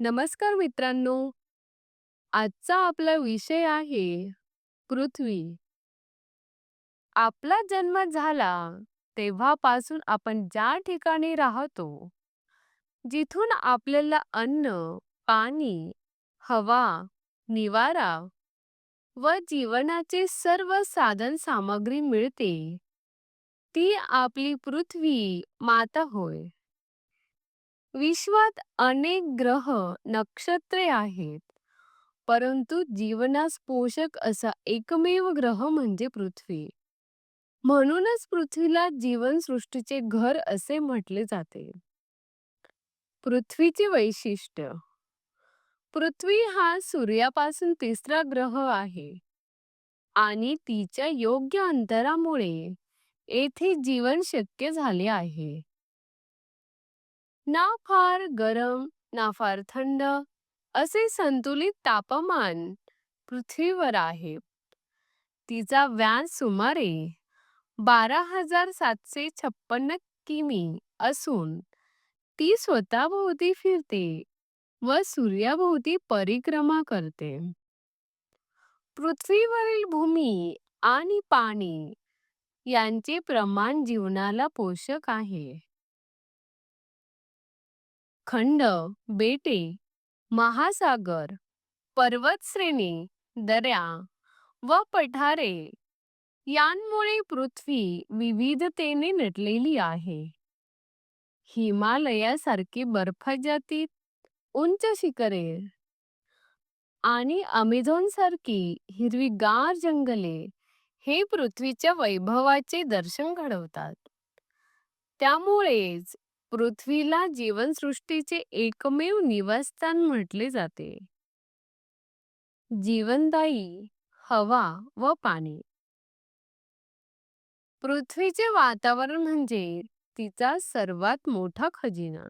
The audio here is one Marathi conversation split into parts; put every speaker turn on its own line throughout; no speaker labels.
नमस्कार मित्रांनो. आजचा आपला विषय आहे पृथ्वी. आपला जन्म झाला तेव्हापासून आपण ज्या ठिकाणी राहतो जिथून आपल्याला अन्न पाणी हवा निवारा व जीवनाचे सर्व साधन सामग्री मिळते. ती आपली पृथ्वी माता होय. विश्वात अनेक ग्रह नक्षत्रे आहेत. परंतु जीवनास पोषक असा एकमेव ग्रह म्हणजे पृथ्वी. म्हणूनच पृथ्वीला जीवनसृष्टीचे घर असे म्हटले जाते. पृथ्वीचे वैशिष्ट्य. पृथ्वी हा सूर्यापासून तिसरा ग्रह आहे. आणि तिच्या योग्य अंतरामुळे येथे जीवन शक्य झाले आहे. ना फार गरम ना फार थंड असे संतुलित तापमान पृथ्वीवर आहे. तिचा व्यास सुमारे बारा हजार सातशे छप्पन्न किमी असून ती स्वतःभोवती फिरते व सूर्याभोवती परिक्रमा करते. पृथ्वीवरील भूमी आणि पाणी यांचे प्रमाण जीवनाला पोषक आहे. खंड बेटे महासागर पर्वतश्रेणी दऱ्या व पठारे यांमुळे पृथ्वी विविधतेने नटलेली आहे. हिमालयासारखी बर्फजातीत उंच शिखरे आणि अमेझॉन सारखी हिरवीगार जंगले हे पृथ्वीच्या वैभवाचे दर्शन घडवतात. त्यामुळेच पृथ्वीला जीवनसृष्टीचे एकमेव निवासस्थान म्हटले जाते. जीवनदायी हवा व पाणी. पृथ्वीचे वातावरण म्हणजे तिचा सर्वात मोठा खजिना.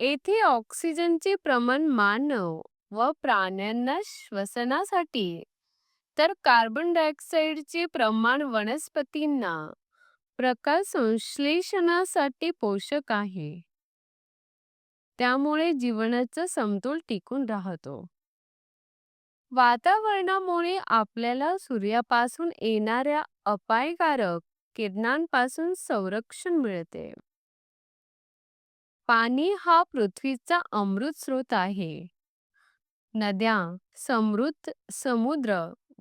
येथे ऑक्सिजनचे प्रमाण मानव व प्राण्यांना श्वसनासाठी तर कार्बन डायऑक्साईडचे प्रमाण वनस्पतींना प्रकाश संश्लेषणासाठी पोषक आहे. त्यामुळे जीवनाचा समतोल टिकून राहतो. वातावरणामुळे आपल्याला सूर्यापासून येणाऱ्या अपायकारक किरणांपासून संरक्षण मिळते. पाणी हा पृथ्वीचा अमृत स्रोत आहे. नद्या समृद्ध समुद्र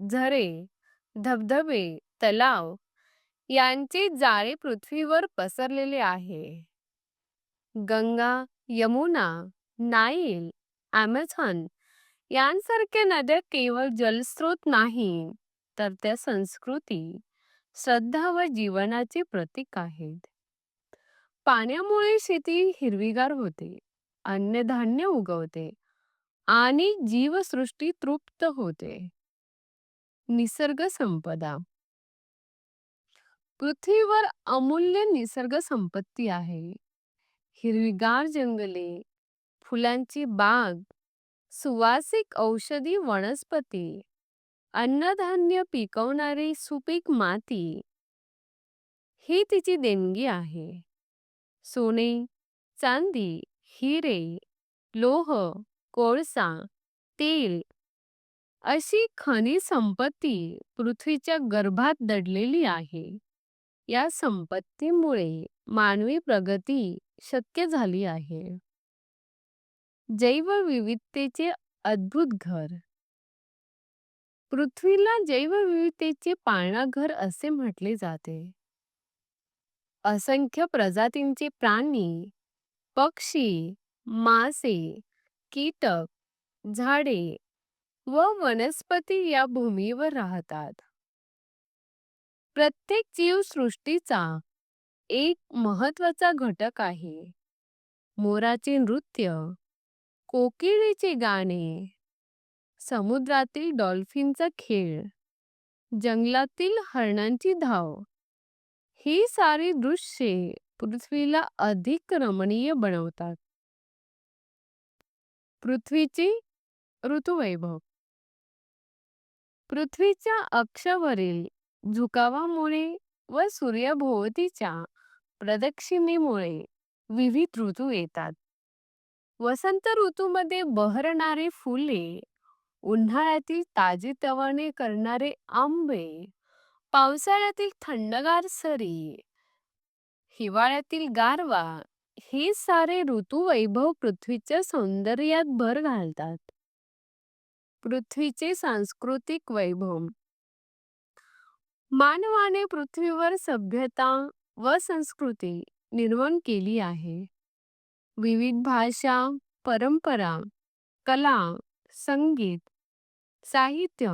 झरे धबधबे तलाव यांचे जाळे पृथ्वीवर पसरलेले आहे. गंगा यमुना नाईल ॲमेझॉन यांसारख्या नद्या केवळ जलस्रोत नाही तर त्या संस्कृती श्रद्धा व जीवनाचे प्रतीक आहेत. पाण्यामुळे शेती हिरवीगार होते अन्नधान्य उगवते आणि जीवसृष्टी तृप्त होते. निसर्ग संपदा पृथ्वीवर अमूल्य निसर्ग संपत्ती आहे. हिरवीगार जंगले फुलांची बाग सुवासिक औषधी वनस्पती अन्नधान्य पिकवणारी सुपीक माती. ही तिची देणगी आहे. सोने चांदी हिरे लोह कोळसा तेल अशी खनिज संपत्ती पृथ्वीच्या गर्भात दडलेली आहे. या संपत्तीमुळे मानवी प्रगती शक्य झाली आहे. जैवविविधतेचे अद्भुत घर. पृथ्वीला जैवविविधतेचे पाळणाघर असे म्हटले जाते. असंख्य प्रजातींचे प्राणी पक्षी मासे कीटक झाडे व वनस्पती या भूमीवर राहतात. प्रत्येक जीवसृष्टीचा एक महत्त्वाचा घटक आहे. मोराचे नृत्य कोकिळेचे गाणे समुद्रातील डॉल्फिनचा खेळ जंगलातील हरणांची धाव ही सारी दृश्ये पृथ्वीला अधिक रमणीय बनवतात. पृथ्वीचे ऋतुवैभव. पृथ्वीच्या अक्षावरील झुकावामुळे व सूर्यभोवतीच्या प्रदक्षिणेमुळे विविध ऋतू येतात वसंत ऋतूमध्ये बहरणारे फुले, उन्हाळ्यातील ताजेतवाने करणारे आंबे, पावसाळ्यातील थंडगार सरी, हिवाळ्यातील गारवा, हे सारे ऋतुवैभव पृथ्वीच्या सौंदर्यात भर घालतात. पृथ्वीचे सांस्कृतिक वैभव मानवाने पृथ्वीवर सभ्यता व संस्कृती निर्माण केली आहे. विविध भाषा, परंपरा, कला, संगीत, साहित्य,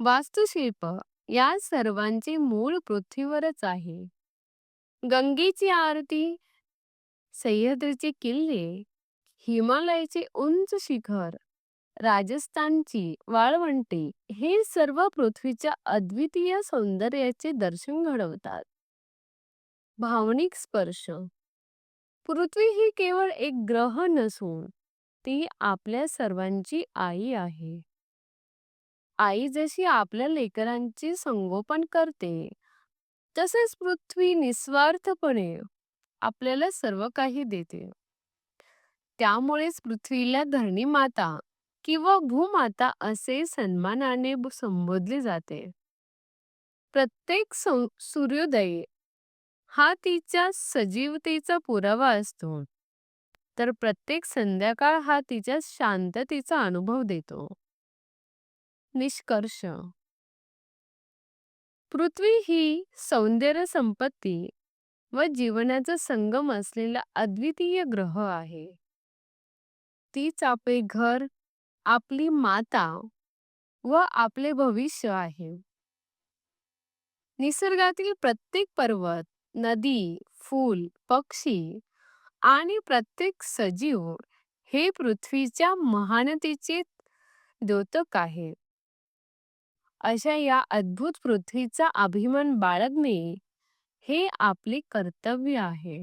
वास्तुशिल्प या सर्वांचे मूळ पृथ्वीवरच आहे. गंगेची आरती, सह्याद्रीचे किल्ले, हिमालयाचे उंच शिखर, राजस्थानची वाळवंटे हे सर्व पृथ्वीच्या अद्वितीय सौंदर्याचे दर्शन घडवतात. भावनिक स्पर्श पृथ्वी ही केवळ एक ग्रह नसून ती आपल्या सर्वांची आई आहे. आई जशी आपल्या लेकरांचे संगोपन करते, तसेच पृथ्वी निस्वार्थपणे आपल्याला सर्व काही देते. त्यामुळेच पृथ्वीला धरणी माता किंवा भूमाता असे सन्मानाने ब- संबोधले जाते. प्रत्येक सं- सूर्योदय हा तिच्या सजीवतेचा पुरावा असतो. तर प्रत्येक संध्याकाळ हा तिच्या शांततेचा अनुभव देतो. निष्कर्ष. पृथ्वी ही सौंदर्य संपत्ती व जीवनाचा संगम असलेला अद्वितीय ग्रह आहे. तीच आपले घर आपली माता व आपले भविष्य आहे. निसर्गातील प्रत्येक पर्वत नदी फूल पक्षी आणि प्रत्येक सजीव हे पृथ्वीच्या महानतेचे द्योतक आहे. अशा या अद्भुत पृथ्वीचा अभिमान बाळगणे हे आपले कर्तव्य आहे.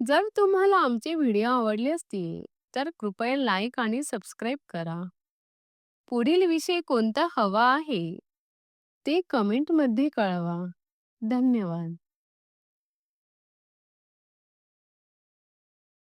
जर तुम्हाला आमचे व्हिडिओ आवडले असतील तर कृपया लाईक आणि सबस्क्राईब करा. पुढील विषय कोणता हवा आहे? ते कमेंटमध्ये कळवा. धन्यवाद.